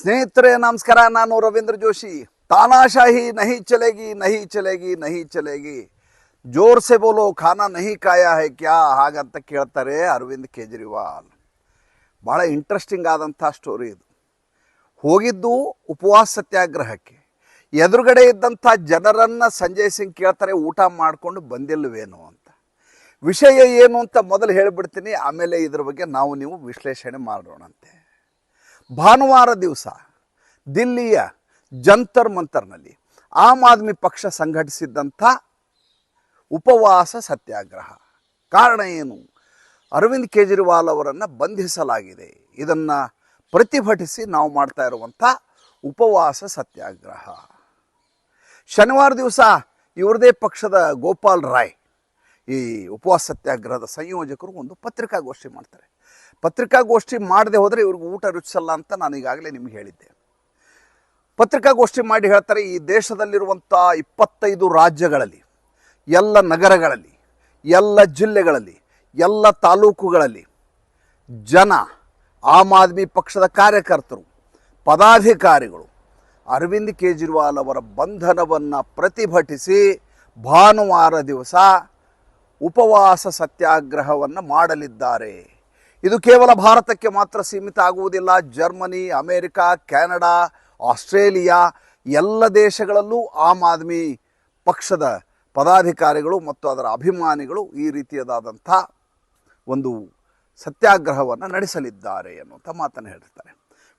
ಸ್ನೇಹಿತರೆ, ನಮಸ್ಕಾರ. ನಾನು ರವೀಂದ್ರ ಜೋಶಿ. ತಾನಾಶಾಹಿ, ನಹಿ ಚಲೇಗಿ ನಹಿ ಚಲೇಗಿ ನಹಿ ಚಲೇಗಿ. ಜೋರ್ ಸೆ ಬೋಲೋ, ಖಾನಾ ನಹಿ ಕಾಯ ಹೈ ಕ್ಯಾ ಹಾಗಂತ ಕೇಳ್ತಾರೆ ಅರವಿಂದ್ ಕೇಜ್ರಿವಾಲ್. ಭಾಳ ಇಂಟ್ರೆಸ್ಟಿಂಗ್ ಆದಂಥ ಸ್ಟೋರಿ ಇದು. ಹೋಗಿದ್ದು ಉಪವಾಸ ಸತ್ಯಾಗ್ರಹಕ್ಕೆ. ಎದುರುಗಡೆ ಇದ್ದಂಥ ಜನರನ್ನು ಸಂಜಯ್ ಸಿಂಗ್ ಕೇಳ್ತಾರೆ, ಊಟ ಮಾಡಿಕೊಂಡು ಬಂದಿಲ್ಲವೇನೋ ಅಂತ. ವಿಷಯ ಏನು ಅಂತ ಮೊದಲು ಹೇಳಿಬಿಡ್ತೀನಿ, ಆಮೇಲೆ ಇದ್ರ ಬಗ್ಗೆ ನಾವು ನೀವು ವಿಶ್ಲೇಷಣೆ ಮಾಡೋಣಂತೆ. ಭಾನುವಾರ ದಿವಸ ದಿಲ್ಲಿಯ ಜಂತರ್ ಮಂತರ್ನಲ್ಲಿ ಆಮ್ ಆದ್ಮಿ ಪಕ್ಷ ಸಂಘಟಿಸಿದ್ದಂಥ ಉಪವಾಸ ಸತ್ಯಾಗ್ರಹ. ಕಾರಣ ಏನು? ಅರವಿಂದ್ ಕೇಜ್ರಿವಾಲ್ ಅವರನ್ನು ಬಂಧಿಸಲಾಗಿದೆ. ಇದನ್ನು ಪ್ರತಿಭಟಿಸಿ ನಾವು ಮಾಡ್ತಾ ಇರುವಂಥ ಉಪವಾಸ ಸತ್ಯಾಗ್ರಹ. ಶನಿವಾರ ದಿವಸ ಇವ್ರದೇ ಪಕ್ಷದ ಗೋಪಾಲ್ ರಾಯ್ ಈ ಉಪವಾಸ ಸತ್ಯಾಗ್ರಹದ ಸಂಯೋಜಕರು ಒಂದು ಪತ್ರಿಕಾಗೋಷ್ಠಿ ಮಾಡ್ತಾರೆ. ಪತ್ರಿಕಾಗೋಷ್ಠಿ ಮಾಡದೆ ಹೋದರೆ ಇವ್ರಿಗೆ ಊಟ ರುಚಿಸಲ್ಲ ಅಂತ ನಾನು ಈಗಾಗಲೇ ನಿಮ್ಗೆ ಹೇಳಿದ್ದೆ. ಪತ್ರಿಕಾಗೋಷ್ಠಿ ಮಾಡಿ ಹೇಳ್ತಾರೆ, ಈ ದೇಶದಲ್ಲಿರುವಂಥ ಇಪ್ಪತ್ತೈದು ರಾಜ್ಯಗಳಲ್ಲಿ, ಎಲ್ಲ ನಗರಗಳಲ್ಲಿ, ಎಲ್ಲ ಜಿಲ್ಲೆಗಳಲ್ಲಿ, ಎಲ್ಲ ತಾಲೂಕುಗಳಲ್ಲಿ ಜನ ಆಮ್ ಆದ್ಮಿ ಪಕ್ಷದ ಕಾರ್ಯಕರ್ತರು, ಪದಾಧಿಕಾರಿಗಳು ಅರವಿಂದ್ ಕೇಜ್ರಿವಾಲ್ ಅವರ ಬಂಧನವನ್ನು ಪ್ರತಿಭಟಿಸಿ ಭಾನುವಾರ ದಿವಸ ಉಪವಾಸ ಸತ್ಯಾಗ್ರಹವನ್ನು ಮಾಡಲಿದ್ದಾರೆ. ಇದು ಕೇವಲ ಭಾರತಕ್ಕೆ ಮಾತ್ರ ಸೀಮಿತ ಆಗುವುದಿಲ್ಲ. ಜರ್ಮನಿ, ಅಮೇರಿಕಾ, ಕೆನಡಾ, ಆಸ್ಟ್ರೇಲಿಯಾ, ಎಲ್ಲ ದೇಶಗಳಲ್ಲೂ ಆಮ್ ಆದ್ಮಿ ಪಕ್ಷದ ಪದಾಧಿಕಾರಿಗಳು ಮತ್ತು ಅದರ ಅಭಿಮಾನಿಗಳು ಈ ರೀತಿಯದಾದಂಥ ಒಂದು ಸತ್ಯಾಗ್ರಹವನ್ನು ನಡೆಸಲಿದ್ದಾರೆ ಅನ್ನುವಂಥ ಮಾತನ್ನು ಹೇಳಿರ್ತಾರೆ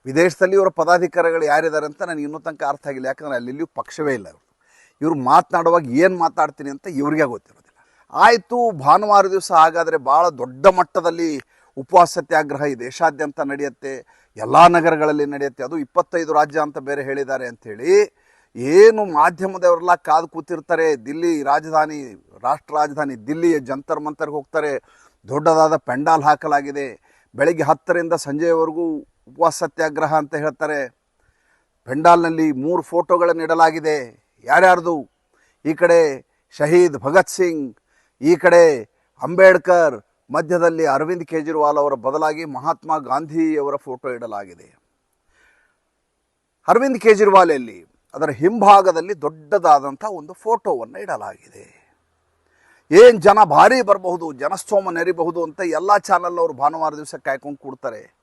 ವಿದೇಶದಲ್ಲಿ ಇವರ ಪದಾಧಿಕಾರಿಗಳು ಯಾರಿದ್ದಾರೆ ಅಂತ ನನಗೆ ಇನ್ನೂ ತನಕ ಅರ್ಥ ಆಗಿಲ್ಲ. ಯಾಕಂದರೆ ಅಲ್ಲಿಯೂ ಪಕ್ಷವೇ ಇಲ್ಲ ಇವರು. ಇವರು ಮಾತನಾಡುವಾಗ ಏನು ಮಾತಾಡ್ತೀನಿ ಅಂತ ಇವ್ರಿಗೆ ಗೊತ್ತಿರೋದಿಲ್ಲ. ಆಯಿತು ಭಾನುವಾರ ದಿವಸ ಹಾಗಾದರೆ ಭಾಳ ದೊಡ್ಡ ಮಟ್ಟದಲ್ಲಿ ಉಪವಾಸ ಸತ್ಯಾಗ್ರಹ ಈ ದೇಶಾದ್ಯಂತ ನಡೆಯುತ್ತೆ, ಎಲ್ಲ ನಗರಗಳಲ್ಲಿ ನಡೆಯುತ್ತೆ, ಅದು ಇಪ್ಪತ್ತೈದು ರಾಜ್ಯ ಅಂತ ಬೇರೆ ಹೇಳಿದ್ದಾರೆ ಅಂಥೇಳಿ ಏನು ಮಾಧ್ಯಮದವರೆಲ್ಲ ಕಾದು ಕೂತಿರ್ತಾರೆ, ದಿಲ್ಲಿ ರಾಜಧಾನಿ, ರಾಷ್ಟ್ರ ರಾಜಧಾನಿ ದಿಲ್ಲಿಯ ಜಂತರ್ ಮಂತರ್ಗೆ ಹೋಗ್ತಾರೆ, ದೊಡ್ಡದಾದ ಪೆಂಡಾಲ್ ಹಾಕಲಾಗಿದೆ, ಬೆಳಗ್ಗೆ ಹತ್ತರಿಂದ ಸಂಜೆಯವರೆಗೂ ಉಪವಾಸ ಸತ್ಯಾಗ್ರಹ ಅಂತ ಹೇಳ್ತಾರೆ, ಪೆಂಡಾಲ್ನಲ್ಲಿ ಮೂರು ಫೋಟೋಗಳನ್ನು ಇಡಲಾಗಿದೆ, ಯಾರ್ಯಾರ್ದು? ಈ ಕಡೆ ಶಹೀದ್ ಭಗತ್ ಸಿಂಗ್, ಈ ಕಡೆ ಅಂಬೇಡ್ಕರ್ ಮಧ್ಯದಲ್ಲಿ ಅರವಿಂದ್ ಕೇಜ್ರಿವಾಲ್ ಅವರ ಬದಲಾಗಿ ಮಹಾತ್ಮ ಗಾಂಧಿಯವರ ಫೋಟೋ ಇಡಲಾಗಿದೆ. ಅರವಿಂದ್ ಕೇಜ್ರಿವಾಲ್ ಅಲ್ಲಿ ಅದರ ಹಿಂಭಾಗದಲ್ಲಿ ದೊಡ್ಡದಾದಂಥ ಒಂದು ಫೋಟೋವನ್ನು ಇಡಲಾಗಿದೆ. ಏನು ಜನ ಭಾರಿ ಬರಬಹುದು, ಜನಸ್ತೋಮ ನೆರಿಬಹುದು ಅಂತ ಎಲ್ಲ ಚಾನಲ್ನವರು ಭಾನುವಾರ ದಿವಸ ಕಾಯ್ಕೊಂಡು ಕೂಡ್ತಾರೆ.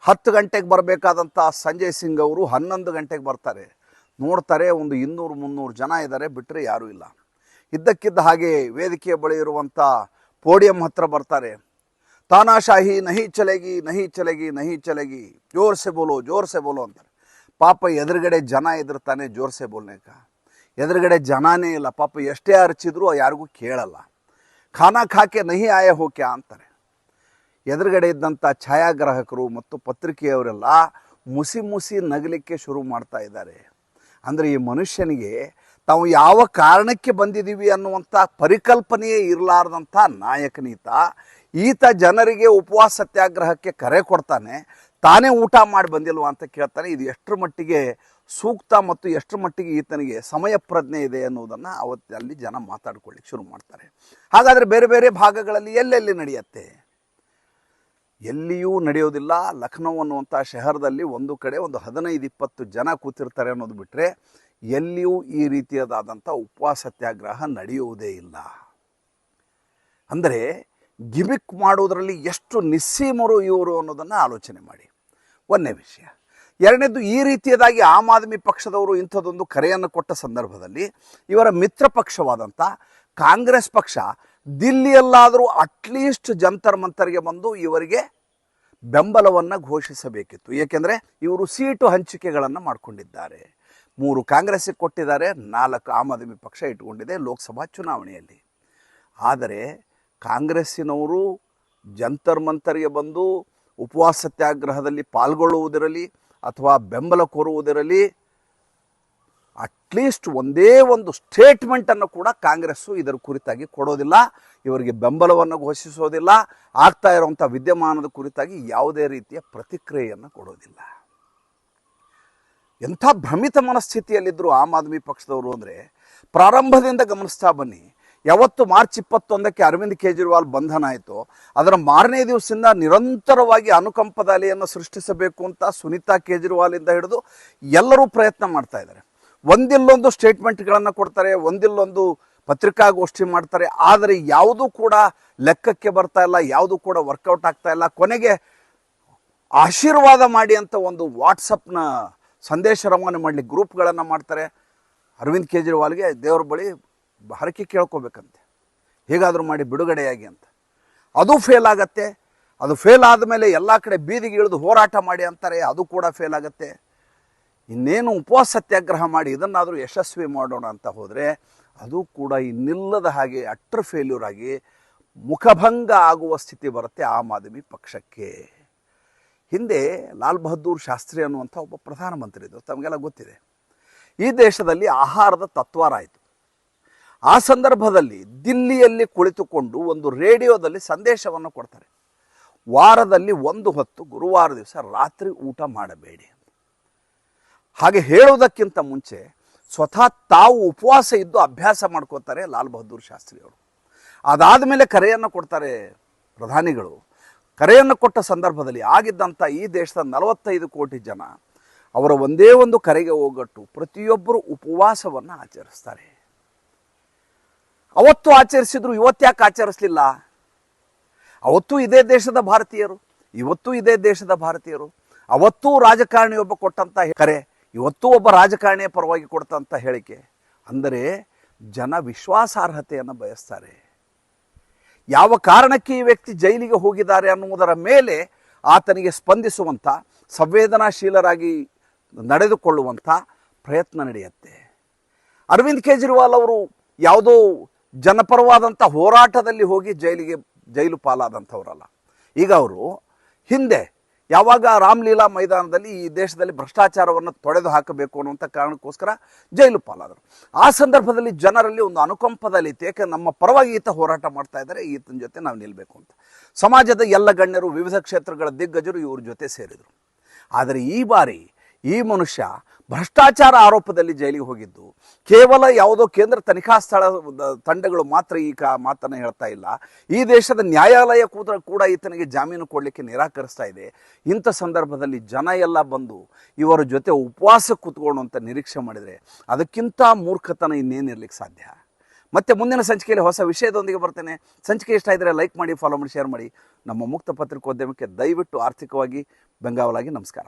ಹತ್ತು ಗಂಟೆಗೆ ಬರಬೇಕಾದಂಥ ಸಂಜಯ್ ಸಿಂಗ್ ಅವರು ಹನ್ನೊಂದು ಗಂಟೆಗೆ ಬರ್ತಾರೆ. ನೋಡ್ತಾರೆ ಒಂದು ಇನ್ನೂರು ಮುನ್ನೂರು ಜನ ಇದ್ದಾರೆ ಬಿಟ್ಟರೆ ಯಾರೂ ಇಲ್ಲ. ಇದ್ದಕ್ಕಿದ್ದ ಹಾಗೆ ವೇದಿಕೆಯ ಬಳಿ ಇರುವಂಥ ಪೋಡಿಯಂ ಹತ್ರ ಬರ್ತಾರೆ. ತಾನಾಶಾಹಿ, ನಹಿ ಚಲೆಗಿ ನಹಿ ಚಲೆಗಿ ನಹಿ ಚಲೆಗಿ ಜೋರ್ಸೆ ಬೋಲೋ, ಜೋರ್ ಸೆ ಬೋಲೋ ಅಂತಾರೆ. ಪಾಪ ಎದುರುಗಡೆ ಜನ ಇದ್ರತಾನೆ ಜೋರ್ ಸೆ ಬೋಲ್ನೇಕ ಎದುರುಗಡೆ ಜನನೇ ಇಲ್ಲ, ಪಾಪ ಎಷ್ಟೇ ಅರ್ಚಿದ್ರು ಯಾರಿಗೂ ಕೇಳಲ್ಲ. ಖಾನಾ ಖಾಕೆ ನಹಿ ಆಯ ಹೋಕೆ ಅಂತಾರೆ. ಎದುರುಗಡೆ ಇದ್ದಂಥ ಛಾಯಾಗ್ರಾಹಕರು ಮತ್ತು ಪತ್ರಿಕೆಯವರೆಲ್ಲ ಮುಸಿ ಮುಸಿ ನಗಲಿಕ್ಕೆ ಶುರು ಮಾಡ್ತಾ ಇದ್ದಾರೆ. ಅಂದರೆ ಈ ಮನುಷ್ಯನಿಗೆ ತಾವು ಯಾವ ಕಾರಣಕ್ಕೆ ಬಂದಿದ್ದೀವಿ ಅನ್ನುವಂಥ ಪರಿಕಲ್ಪನೆಯೇ ಇರಲಾರ್ದಂಥ ನಾಯಕನೀತ ಈತ ಜನರಿಗೆ ಉಪವಾಸ ಸತ್ಯಾಗ್ರಹಕ್ಕೆ ಕರೆ ಕೊಡ್ತಾನೆ, ತಾನೇ ಊಟ ಮಾಡಿ ಬಂದಿಲ್ವ ಅಂತ ಕೇಳ್ತಾನೆ, ಇದು ಎಷ್ಟರ ಮಟ್ಟಿಗೆ ಸೂಕ್ತ ಮತ್ತು ಎಷ್ಟರ ಮಟ್ಟಿಗೆ ಈತನಿಗೆ ಸಮಯ ಪ್ರಜ್ಞೆ ಇದೆ ಅನ್ನೋದನ್ನು ಅವತ್ತಲ್ಲಿ ಜನ ಮಾತಾಡ್ಕೊಳ್ಳಿಕ್ಕೆ ಶುರು ಮಾಡ್ತಾರೆ. ಹಾಗಾದರೆ ಬೇರೆ ಬೇರೆ ಭಾಗಗಳಲ್ಲಿ ಎಲ್ಲೆಲ್ಲಿ ನಡೆಯುತ್ತೆ? ಎಲ್ಲಿಯೂ ನಡೆಯೋದಿಲ್ಲ. ಲಖನೌ ಅನ್ನುವಂಥ ಶಹರದಲ್ಲಿ ಒಂದು ಕಡೆ ಒಂದು ಹದಿನೈದು, ಇಪ್ಪತ್ತು ಜನ ಕೂತಿರ್ತಾರೆ ಅನ್ನೋದು ಬಿಟ್ಟರೆ ಎಲ್ಲಿಯೂ ಈ ರೀತಿಯದಾದಂಥ ಉಪವಾಸ ಸತ್ಯಾಗ್ರಹ ನಡೆಯುವುದೇ ಇಲ್ಲ. ಅಂದರೆ ಗಿಮಿಕ್ ಮಾಡೋದರಲ್ಲಿ ಎಷ್ಟು ನಿಸ್ಸೀಮರು ಇವರು ಅನ್ನೋದನ್ನು ಆಲೋಚನೆ ಮಾಡಿ. ಒಂದನೇ ವಿಷಯ. ಎರಡನೇದು ಈ ರೀತಿಯದಾಗಿ ಆಮ್ ಆದ್ಮಿ ಪಕ್ಷದವರು ಇಂಥದ್ದೊಂದು ಕರೆಯನ್ನು ಕೊಟ್ಟ ಸಂದರ್ಭದಲ್ಲಿ ಇವರ ಮಿತ್ರ ಪಕ್ಷವಾದಂಥ ಕಾಂಗ್ರೆಸ್ ಪಕ್ಷ ದಿಲ್ಲಿಯಲ್ಲಾದರೂ ಅಟ್ಲೀಸ್ಟ್ ಜಂತರ್ ಮಂತರ್ಗೆ ಬಂದು ಇವರಿಗೆ ಬೆಂಬಲವನ್ನು ಘೋಷಿಸಬೇಕಿತ್ತು. ಏಕೆಂದರೆ ಇವರು ಸೀಟು ಹಂಚಿಕೆಗಳನ್ನು ಮಾಡಿಕೊಂಡಿದ್ದಾರೆ. ಮೂರು ಕಾಂಗ್ರೆಸ್ಸಿಗೆ ಕೊಟ್ಟಿದ್ದಾರೆ, ನಾಲ್ಕು ಆಮ್ ಆದ್ಮಿ ಪಕ್ಷ ಇಟ್ಕೊಂಡಿದೆ ಲೋಕಸಭಾ ಚುನಾವಣೆಯಲ್ಲಿ. ಆದರೆ ಕಾಂಗ್ರೆಸ್ಸಿನವರು ಜಂತರ್ ಮಂತರಿಗೆ ಬಂದು ಉಪವಾಸ ಸತ್ಯಾಗ್ರಹದಲ್ಲಿ ಪಾಲ್ಗೊಳ್ಳುವುದಿರಲಿ ಅಥವಾ ಬೆಂಬಲ ಕೋರುವುದಿರಲಿ ಅಟ್ಲೀಸ್ಟ್ ಒಂದೇ ಒಂದು ಸ್ಟೇಟ್ಮೆಂಟನ್ನು ಕೂಡ ಕಾಂಗ್ರೆಸ್ಸು ಇದರ ಕುರಿತಾಗಿ ಕೊಡೋದಿಲ್ಲ, ಇವರಿಗೆ ಬೆಂಬಲವನ್ನು ಘೋಷಿಸೋದಿಲ್ಲ, ಆಗ್ತಾ ಇರುವಂಥ ವಿದ್ಯಮಾನದ ಕುರಿತಾಗಿ ಯಾವುದೇ ರೀತಿಯ ಪ್ರತಿಕ್ರಿಯೆಯನ್ನು ಕೊಡೋದಿಲ್ಲ. ಎಂಥ ಭ್ರಮಿತ ಮನಸ್ಥಿತಿಯಲ್ಲಿದ್ದರು ಆಮ್ ಆದ್ಮಿ ಪಕ್ಷದವರು ಅಂದರೆ ಪ್ರಾರಂಭದಿಂದ ಗಮನಿಸ್ತಾ ಬನ್ನಿ. ಯಾವತ್ತು ಮಾರ್ಚ್ ಇಪ್ಪತ್ತೊಂದಕ್ಕೆ ಅರವಿಂದ್ ಕೇಜ್ರಿವಾಲ್ ಬಂಧನ ಆಯಿತು, ಅದರ ಮಾರನೇ ದಿವಸದಿಂದ ನಿರಂತರವಾಗಿ ಅನುಕಂಪದ ಅಲೆಯನ್ನು ಸೃಷ್ಟಿಸಬೇಕು ಅಂತ ಸುನೀತಾ ಕೇಜ್ರಿವಾಲಿಂದ ಹಿಡಿದು ಎಲ್ಲರೂ ಪ್ರಯತ್ನ ಮಾಡ್ತಾ ಇದ್ದಾರೆ. ಒಂದಿಲ್ಲೊಂದು ಸ್ಟೇಟ್ಮೆಂಟ್ಗಳನ್ನು ಕೊಡ್ತಾರೆ, ಒಂದಿಲ್ಲೊಂದು ಪತ್ರಿಕಾಗೋಷ್ಠಿ ಮಾಡ್ತಾರೆ. ಆದರೆ ಯಾವುದೂ ಕೂಡ ಲೆಕ್ಕಕ್ಕೆ ಬರ್ತಾ ಇಲ್ಲ, ಯಾವುದೂ ಕೂಡ ವರ್ಕೌಟ್ ಆಗ್ತಾ ಇಲ್ಲ. ಕೊನೆಗೆ ಆಶೀರ್ವಾದ ಮಾಡಿ ಅಂತ ಒಂದು ವಾಟ್ಸಪ್ನ ಸಂದೇಶ ರವಾನೆ ಮಾಡಲಿ ಗ್ರೂಪ್ಗಳನ್ನು ಮಾಡ್ತಾರೆ. ಅರವಿಂದ್ ಕೇಜ್ರಿವಾಲ್ಗೆ ದೇವ್ರ ಬಳಿ ಹರಕೆ ಕೇಳ್ಕೋಬೇಕಂತೆ. ಹೇಗಾದರೂ ಮಾಡಿ ಬಿಡುಗಡೆಯಾಗಿ ಅಂತ. ಅದು ಫೇಲ್ ಆಗತ್ತೆ. ಅದು ಫೇಲ್ ಆದಮೇಲೆ ಎಲ್ಲ ಕಡೆ ಬೀದಿಗೆ ಇಳಿದು ಹೋರಾಟ ಮಾಡಿ ಅಂತಾರೆ. ಅದು ಕೂಡ ಫೇಲ್ ಆಗತ್ತೆ. ಇನ್ನೇನು ಉಪವಾಸ ಸತ್ಯಾಗ್ರಹ ಮಾಡಿ ಇದನ್ನಾದರೂ ಯಶಸ್ವಿ ಮಾಡೋಣ ಅಂತ ಹೋದರೆ ಅದು ಕೂಡ ಇನ್ನಿಲ್ಲದ ಹಾಗೆ ಅಟ್ರ್ ಫೇಲ್ಯೂರ್ ಆಗಿ ಮುಖಭಂಗ ಆಗುವ ಸ್ಥಿತಿ ಬರುತ್ತೆ ಆಮ್ ಆದ್ಮಿ ಪಕ್ಷಕ್ಕೆ. ಹಿಂದೆ ಲಾಲ್ ಬಹದ್ದೂರ್ ಶಾಸ್ತ್ರಿ ಅನ್ನುವಂಥ ಒಬ್ಬ ಪ್ರಧಾನಮಂತ್ರಿ ಇದ್ದರು ತಮಗೆಲ್ಲ ಗೊತ್ತಿದೆ. ಈ ದೇಶದಲ್ಲಿ ಆಹಾರದ ತತ್ವಾರ ಆಯಿತು. ಆ ಸಂದರ್ಭದಲ್ಲಿ ದಿಲ್ಲಿಯಲ್ಲಿ ಕುಳಿತುಕೊಂಡು ಒಂದು ರೇಡಿಯೋದಲ್ಲಿ ಸಂದೇಶವನ್ನು ಕೊಡ್ತಾರೆ. ವಾರದಲ್ಲಿ ಒಂದು ಹೊತ್ತು ಗುರುವಾರ ದಿವಸ ರಾತ್ರಿ ಊಟ ಮಾಡಬೇಡಿ. ಹಾಗೆ ಹೇಳುವುದಕ್ಕಿಂತ ಮುಂಚೆ ಸ್ವತಃ ತಾವು ಉಪವಾಸ ಇದ್ದು ಅಭ್ಯಾಸ ಮಾಡ್ಕೋತಾರೆ ಲಾಲ್ ಬಹದ್ದೂರ್ ಶಾಸ್ತ್ರಿ ಅವರು. ಅದಾದ ಮೇಲೆ ಕರೆಯನ್ನು ಕೊಡ್ತಾರೆ ಪ್ರಧಾನಿಗಳು. ಕರೆಯನ್ನು ಕೊಟ್ಟ ಸಂದರ್ಭದಲ್ಲಿ ಆಗಿದ್ದಂಥ ಈ ದೇಶದ ನಲವತ್ತೈದು ಕೋಟಿ ಜನ ಅವರ ಒಂದೇ ಒಂದು ಕರೆಗೆ ಹೋಗಟ್ಟು ಪ್ರತಿಯೊಬ್ಬರು ಉಪವಾಸವನ್ನು ಆಚರಿಸ್ತಾರೆ. ಅವತ್ತು ಆಚರಿಸಿದ್ರು ಇವತ್ತ್ಯಾಕೆ ಆಚರಿಸಲಿಲ್ಲ? ಅವತ್ತು ಇದೇ ದೇಶದ ಭಾರತೀಯರು, ಇವತ್ತು ಇದೇ ದೇಶದ ಭಾರತೀಯರು, ಅವತ್ತೂ ರಾಜಕಾರಣಿಯೊಬ್ಬ ಕೊಟ್ಟಂತ ಕರೆ ಇವತ್ತೂ ಒಬ್ಬ ರಾಜಕಾರಣಿಯ ಪರವಾಗಿ ಕೊಡ್ತಂಥ ಹೇಳಿಕೆ. ಅಂದರೆ ಜನ ವಿಶ್ವಾಸಾರ್ಹತೆಯನ್ನು ಬಯಸ್ತಾರೆ. ಯಾವ ಕಾರಣಕ್ಕೆ ಈ ವ್ಯಕ್ತಿ ಜೈಲಿಗೆ ಹೋಗಿದ್ದಾರೆ ಅನ್ನುವುದರ ಮೇಲೆ ಆತನಿಗೆ ಸ್ಪಂದಿಸುವಂಥ, ಸಂವೇದನಾಶೀಲರಾಗಿ ನಡೆದುಕೊಳ್ಳುವಂಥ ಪ್ರಯತ್ನ ನಡೆಯುತ್ತೆ. ಅರವಿಂದ್ ಕೇಜ್ರಿವಾಲ್ ಅವರು ಯಾವುದೋ ಜನಪರವಾದಂಥ ಹೋರಾಟದಲ್ಲಿ ಹೋಗಿ ಜೈಲಿಗೆ, ಜೈಲು ಪಾಲಾದಂಥವರಲ್ಲ. ಈಗ ಅವರು ಹಿಂದೆ ಯಾವಾಗ ರಾಮಲೀಲಾ ಮೈದಾನದಲ್ಲಿ ಈ ದೇಶದಲ್ಲಿ ಭ್ರಷ್ಟಾಚಾರವನ್ನು ತೊಡೆದು ಹಾಕಬೇಕು ಅನ್ನುವಂಥ ಕಾರಣಕ್ಕೋಸ್ಕರ ಜೈಲು ಪಾಲಾದರು. ಆ ಸಂದರ್ಭದಲ್ಲಿ ಜನರಲ್ಲಿ ಒಂದು ಅನುಕಂಪದಲ್ಲಿ ಯಾಕೆ ನಮ್ಮ ಪರವಾಗಿ ಈತ ಹೋರಾಟ ಮಾಡ್ತಾ ಇದ್ದಾರೆ, ಈತನ ಜೊತೆ ನಾವು ನಿಲ್ಲಬೇಕು ಅಂತ. ಸಮಾಜದ ಎಲ್ಲ ಗಣ್ಯರು, ವಿವಿಧ ಕ್ಷೇತ್ರಗಳ ದಿಗ್ಗಜರು ಇವ್ರ ಜೊತೆ ಸೇರಿದರು. ಆದರೆ ಈ ಬಾರಿ ಈ ಮನುಷ್ಯ ಭ್ರಷ್ಟಾಚಾರ ಆರೋಪದಲ್ಲಿ ಜೈಲಿಗೆ ಹೋಗಿದ್ದು. ಕೇವಲ ಯಾವುದೋ ಕೇಂದ್ರ ತನಿಖಾ ಸ್ಥಳ, ತಂಡಗಳು ಮಾತ್ರ ಈ ಕಾ ಮಾತನ್ನು ಹೇಳ್ತಾ ಇಲ್ಲ. ಈ ದೇಶದ ನ್ಯಾಯಾಲಯ ಕೂಡ ಕೂಡ ಈತನಿಗೆ ಜಾಮೀನು ಕೊಡಲಿಕ್ಕೆ ನಿರಾಕರಿಸ್ತಾ ಇದೆ. ಇಂಥ ಸಂದರ್ಭದಲ್ಲಿ ಜನ ಎಲ್ಲ ಬಂದು ಇವರ ಜೊತೆ ಉಪವಾಸ ಕೂತ್ಕೊಂಡು ಅಂತ ನಿರೀಕ್ಷೆ ಮಾಡಿದರೆ ಅದಕ್ಕಿಂತ ಮೂರ್ಖತನ ಇನ್ನೇನಿರ್ಲಿಕ್ಕೆ ಸಾಧ್ಯ? ಮತ್ತೆ ಮುಂದಿನ ಸಂಚಿಕೆಯಲ್ಲಿ ಹೊಸ ವಿಷಯದೊಂದಿಗೆ ಬರ್ತೇನೆ. ಸಂಚಿಕೆ ಇಷ್ಟ ಇದ್ದರೆ ಲೈಕ್ ಮಾಡಿ ಫಾಲೋ ಮಾಡಿ ಶೇರ್ ಮಾಡಿ. ನಮ್ಮ ಮುಕ್ತ ಪತ್ರಿಕೋದ್ಯಮಕ್ಕೆ ದಯವಿಟ್ಟು ಆರ್ಥಿಕವಾಗಿ ಬೆಂಗಾವಲಾಗಿ ನಮಸ್ಕಾರ.